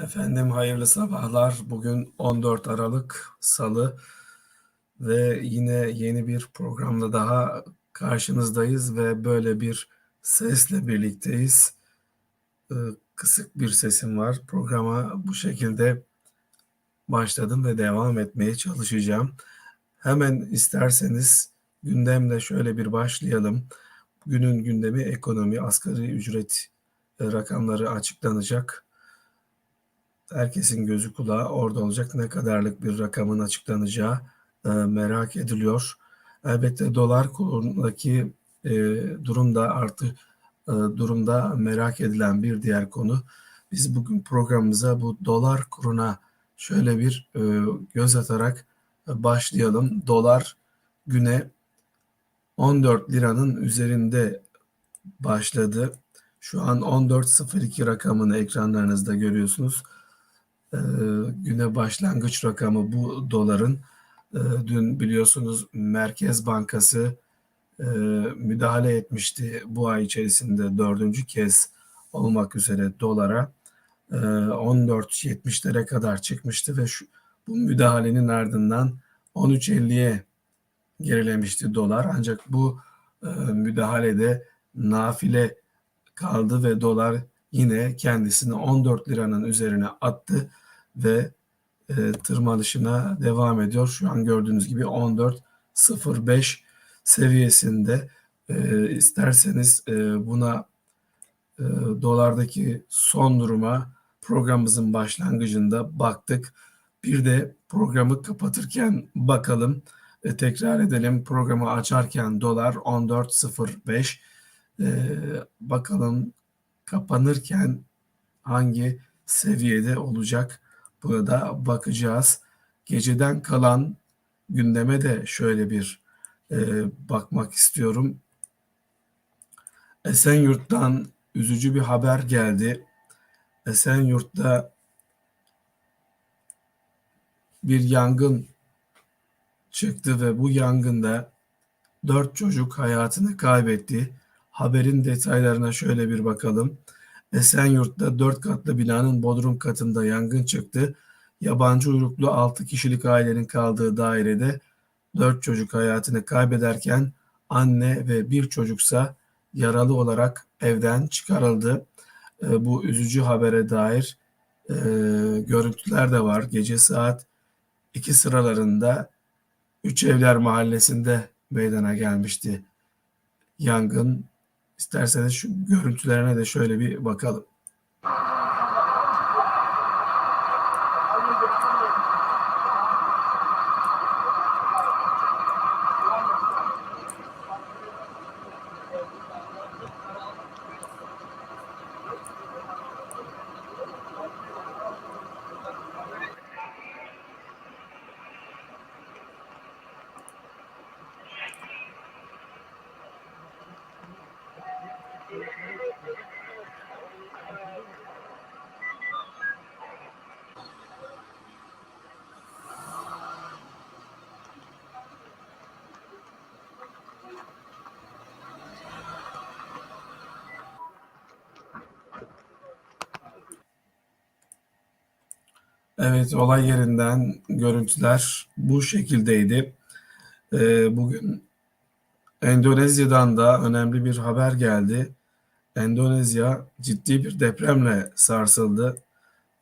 Efendim hayırlı sabahlar. Bugün 14 Aralık Salı ve yine yeni bir programla daha karşınızdayız ve böyle bir sesle birlikteyiz. Ee, kısık bir sesim var. Programa bu şekilde başladım ve devam etmeye çalışacağım. Hemen isterseniz gündemle şöyle bir başlayalım. Günün gündemi ekonomi, asgari ücret rakamları açıklanacak herkesin gözü kulağı orada olacak. Ne kadarlık bir rakamın açıklanacağı e, merak ediliyor. Elbette dolar kurundaki e, durumda artı e, durumda merak edilen bir diğer konu. Biz bugün programımıza bu dolar kuruna şöyle bir e, göz atarak başlayalım. Dolar güne 14 liranın üzerinde başladı. Şu an 14.02 rakamını ekranlarınızda görüyorsunuz e, güne başlangıç rakamı bu doların. E, dün biliyorsunuz Merkez Bankası e, müdahale etmişti bu ay içerisinde dördüncü kez olmak üzere dolara. E, 14.70'lere kadar çıkmıştı ve şu, bu müdahalenin ardından 13.50'ye gerilemişti dolar. Ancak bu e, müdahalede nafile kaldı ve dolar yine kendisini 14 liranın üzerine attı ve e, tırmanışına devam ediyor. Şu an gördüğünüz gibi 14.05 seviyesinde. E, isterseniz e, buna e, dolardaki son duruma programımızın başlangıcında baktık. Bir de programı kapatırken bakalım. E, tekrar edelim. Programı açarken dolar 14.05. E, bakalım kapanırken hangi seviyede olacak? Burada bakacağız. Geceden kalan gündeme de şöyle bir e, bakmak istiyorum. Esenyurt'tan üzücü bir haber geldi. Esenyurt'ta bir yangın çıktı ve bu yangında dört çocuk hayatını kaybetti. Haberin detaylarına şöyle bir bakalım. Esenyurt'ta dört katlı binanın bodrum katında yangın çıktı. Yabancı uyruklu 6 kişilik ailenin kaldığı dairede dört çocuk hayatını kaybederken anne ve bir çocuksa yaralı olarak evden çıkarıldı. E, bu üzücü habere dair e, görüntüler de var. Gece saat 2 sıralarında Üç Evler Mahallesi'nde meydana gelmişti yangın. İsterseniz şu görüntülerine de şöyle bir bakalım. Evet, olay yerinden görüntüler bu şekildeydi. Ee, bugün Endonezya'dan da önemli bir haber geldi. Endonezya ciddi bir depremle sarsıldı.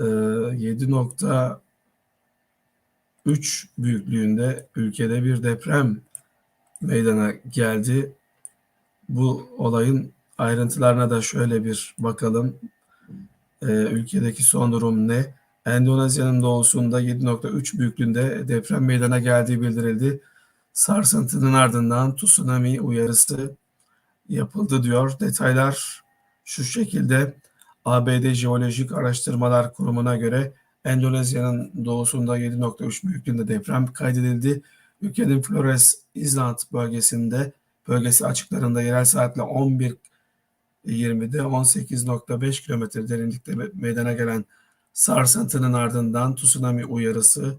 Ee, 7.3 büyüklüğünde ülkede bir deprem meydana geldi. Bu olayın ayrıntılarına da şöyle bir bakalım. Ee, ülkedeki son durum ne? Endonezya'nın doğusunda 7.3 büyüklüğünde deprem meydana geldiği bildirildi. Sarsıntının ardından tsunami uyarısı yapıldı diyor. Detaylar şu şekilde ABD Jeolojik Araştırmalar Kurumu'na göre Endonezya'nın doğusunda 7.3 büyüklüğünde deprem kaydedildi. Ülkenin Flores Island bölgesinde bölgesi açıklarında yerel saatle 11.20'de 18.5 kilometre derinlikte meydana gelen sarsıntının ardından tsunami uyarısı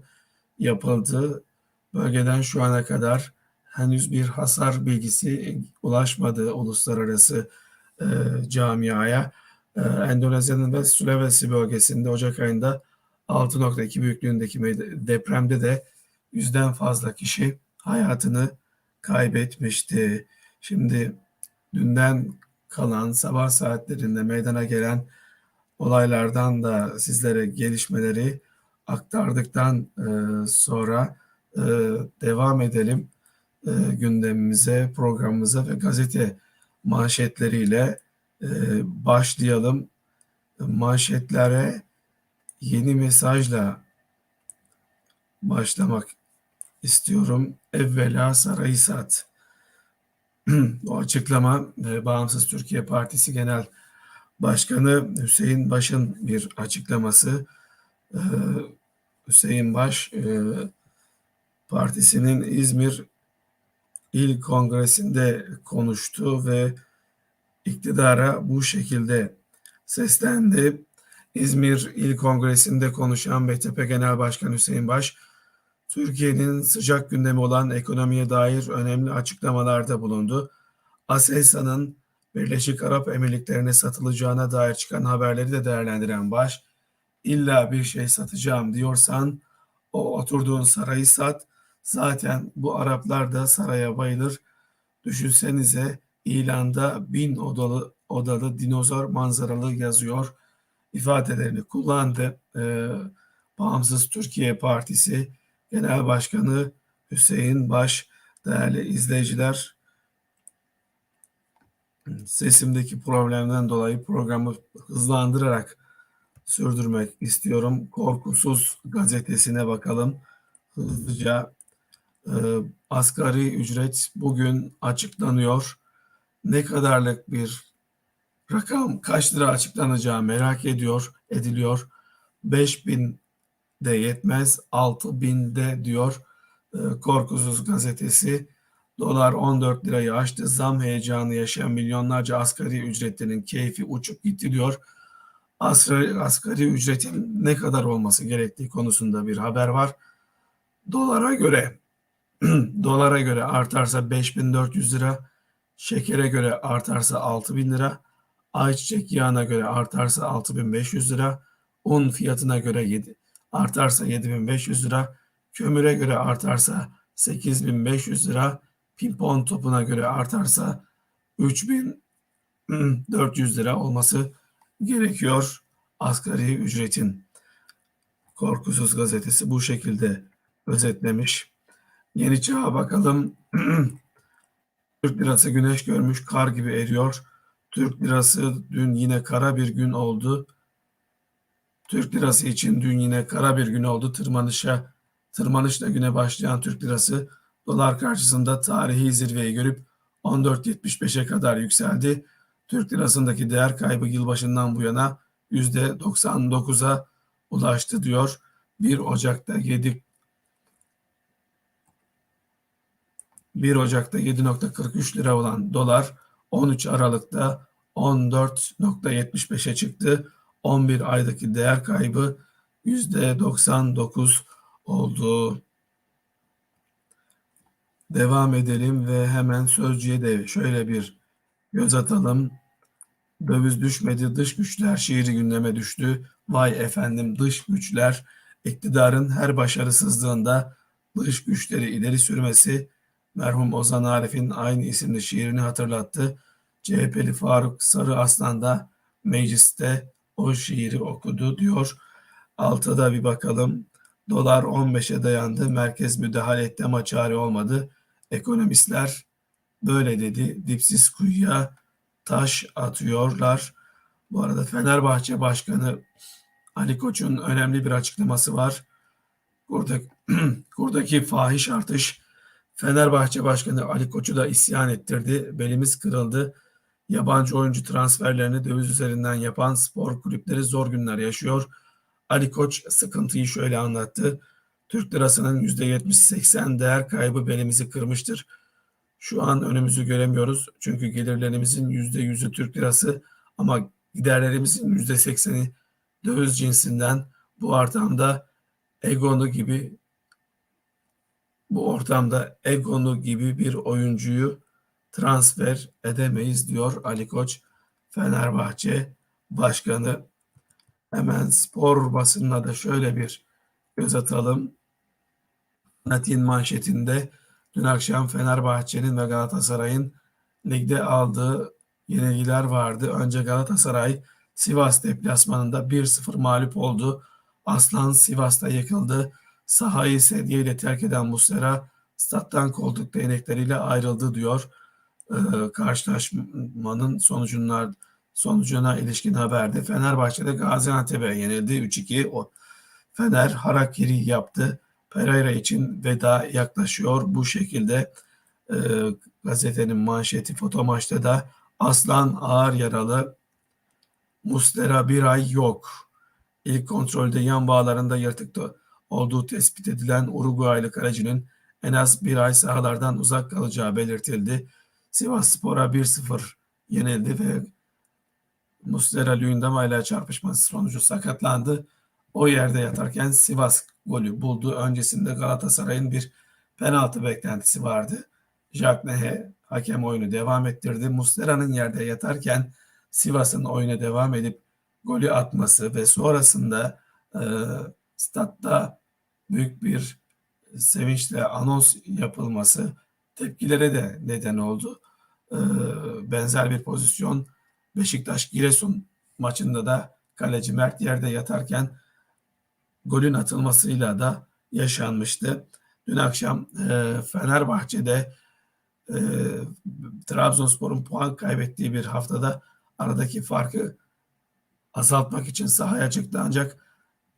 yapıldı. Bölgeden şu ana kadar henüz bir hasar bilgisi ulaşmadı uluslararası e, camiaya. Ee, Endonezya'nın ve Sulawesi bölgesinde Ocak ayında 6.2 büyüklüğündeki depremde de yüzden fazla kişi hayatını kaybetmişti. Şimdi dünden kalan sabah saatlerinde meydana gelen olaylardan da sizlere gelişmeleri aktardıktan e, sonra e, devam edelim e, gündemimize, programımıza ve gazete manşetleriyle başlayalım. Manşetlere yeni mesajla başlamak istiyorum. Evvela Sarayısat. o açıklama Bağımsız Türkiye Partisi Genel Hüseyin Baş'ın bir açıklaması. E, Hüseyin Baş e, partisinin İzmir İl Kongresi'nde konuştu ve iktidara bu şekilde seslendi. İzmir İl Kongresi'nde konuşan BTP Genel Başkanı Hüseyin Baş, Türkiye'nin sıcak gündemi olan ekonomiye dair önemli açıklamalarda bulundu. Aselsan'ın Birleşik Arap Emirlikleri'ne satılacağına dair çıkan haberleri de değerlendiren Baş, illa bir şey satacağım diyorsan o oturduğun sarayı sat, zaten bu Araplar da saraya bayılır. Düşünsenize ilanda bin odalı, odalı dinozor manzaralı yazıyor ifadelerini kullandı. Ee, Bağımsız Türkiye Partisi Genel Başkanı Hüseyin Baş, değerli izleyiciler, sesimdeki problemden dolayı programı hızlandırarak sürdürmek istiyorum. Korkusuz gazetesine bakalım hızlıca. Ee, asgari ücret bugün açıklanıyor. Ne kadarlık bir rakam, kaç lira açıklanacağı merak ediyor, ediliyor. 5000 de yetmez, 6000 de diyor e, Korkusuz gazetesi. Dolar 14 lirayı aştı. Zam heyecanı yaşayan milyonlarca asgari ücretlinin keyfi uçup gitti diyor. Asgari, asgari ücretin ne kadar olması gerektiği konusunda bir haber var. Dolara göre dolara göre artarsa 5400 lira, şekere göre artarsa 6000 lira, ayçiçek yağına göre artarsa 6500 lira, un fiyatına göre 7 artarsa 7500 lira, kömüre göre artarsa 8500 lira, pimpon topuna göre artarsa 3400 lira olması gerekiyor asgari ücretin. Korkusuz gazetesi bu şekilde özetlemiş. Yeni Çağ'a bakalım. Türk lirası güneş görmüş kar gibi eriyor. Türk lirası dün yine kara bir gün oldu. Türk lirası için dün yine kara bir gün oldu. Tırmanışa tırmanışla güne başlayan Türk lirası dolar karşısında tarihi zirveyi görüp 14.75'e kadar yükseldi. Türk lirasındaki değer kaybı yılbaşından bu yana %99'a ulaştı diyor. 1 Ocak'ta 7 1 Ocak'ta 7.43 lira olan dolar 13 Aralık'ta 14.75'e çıktı. 11 aydaki değer kaybı %99 oldu. Devam edelim ve hemen sözcüye de şöyle bir göz atalım. Döviz düşmedi, dış güçler şiiri gündeme düştü. Vay efendim dış güçler, iktidarın her başarısızlığında dış güçleri ileri sürmesi merhum Ozan Arif'in aynı isimli şiirini hatırlattı. CHP'li Faruk Sarı Aslan da mecliste o şiiri okudu diyor. Altıda bir bakalım. Dolar 15'e dayandı. Merkez müdahale etti ama çare olmadı. Ekonomistler böyle dedi. Dipsiz kuyuya taş atıyorlar. Bu arada Fenerbahçe Başkanı Ali Koç'un önemli bir açıklaması var. Burada, buradaki fahiş artış Fenerbahçe Başkanı Ali Koç'u da isyan ettirdi. Belimiz kırıldı. Yabancı oyuncu transferlerini döviz üzerinden yapan spor kulüpleri zor günler yaşıyor. Ali Koç sıkıntıyı şöyle anlattı. Türk lirasının %70-80 değer kaybı belimizi kırmıştır. Şu an önümüzü göremiyoruz. Çünkü gelirlerimizin %100'ü Türk lirası ama giderlerimizin %80'i döviz cinsinden. Bu ortamda Egonu gibi bu ortamda Egonu gibi bir oyuncuyu transfer edemeyiz diyor Ali Koç Fenerbahçe Başkanı. Hemen spor basınına da şöyle bir göz atalım. Latin manşetinde dün akşam Fenerbahçe'nin ve Galatasaray'ın ligde aldığı yenilgiler vardı. Önce Galatasaray Sivas deplasmanında 1-0 mağlup oldu. Aslan Sivas'ta yıkıldı. Sahayı sedyeyle terk eden Muslera stat'tan koltuk değnekleriyle ayrıldı diyor. Ee, karşılaşmanın sonucunlar sonucuna ilişkin haberde Fenerbahçe'de Gaziantep'e yenildi 3-2. O Fener harakiri yaptı. Pereira için veda yaklaşıyor. Bu şekilde e, gazetenin manşeti foto maçta da Aslan ağır yaralı. Muslera bir ay yok. İlk kontrolde yan bağlarında yırtık olduğu tespit edilen Uruguaylı kalecinin en az bir ay sahalardan uzak kalacağı belirtildi. Sivas Spor'a 1-0 yenildi ve Muslera Luyendama ile çarpışması sonucu sakatlandı. O yerde yatarken Sivas golü buldu. Öncesinde Galatasaray'ın bir penaltı beklentisi vardı. Jacques Nehe hakem oyunu devam ettirdi. Muslera'nın yerde yatarken Sivas'ın oyuna devam edip golü atması ve sonrasında e, statta büyük bir sevinçle anons yapılması tepkilere de neden oldu. E, benzer bir pozisyon Beşiktaş Giresun maçında da kaleci Mert yerde yatarken golün atılmasıyla da yaşanmıştı. Dün akşam e, Fenerbahçe'de e, Trabzonspor'un puan kaybettiği bir haftada aradaki farkı azaltmak için sahaya çıktı ancak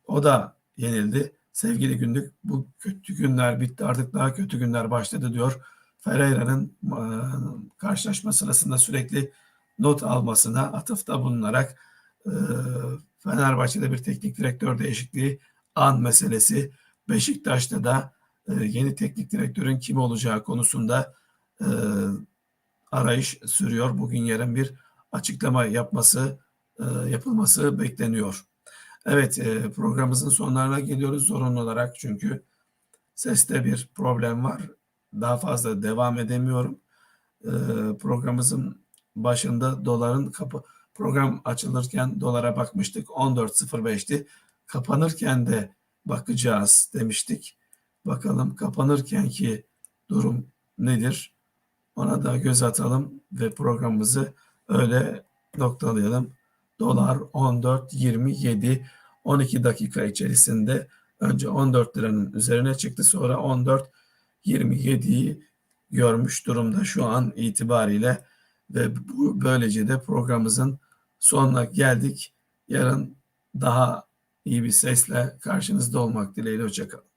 o da yenildi. Sevgili günlük bu kötü günler bitti artık daha kötü günler başladı diyor. Ferreira'nın e, karşılaşma sırasında sürekli not almasına atıfta bulunarak e, Fenerbahçe'de bir teknik direktör değişikliği an meselesi. Beşiktaş'ta da e, yeni teknik direktörün kim olacağı konusunda e, arayış sürüyor. Bugün yarın bir açıklama yapması e, yapılması bekleniyor. Evet e, programımızın sonlarına geliyoruz zorunlu olarak çünkü seste bir problem var. Daha fazla devam edemiyorum. E, programımızın başında doların kapı program açılırken dolara bakmıştık 14.05'ti. Kapanırken de bakacağız demiştik. Bakalım kapanırken ki durum nedir? Ona da göz atalım ve programımızı öyle noktalayalım. Dolar 14.27 12 dakika içerisinde önce 14 liranın üzerine çıktı sonra 14.27'yi görmüş durumda şu an itibariyle ve bu böylece de programımızın sonuna geldik. Yarın daha iyi bir sesle karşınızda olmak dileğiyle. Hoşçakalın.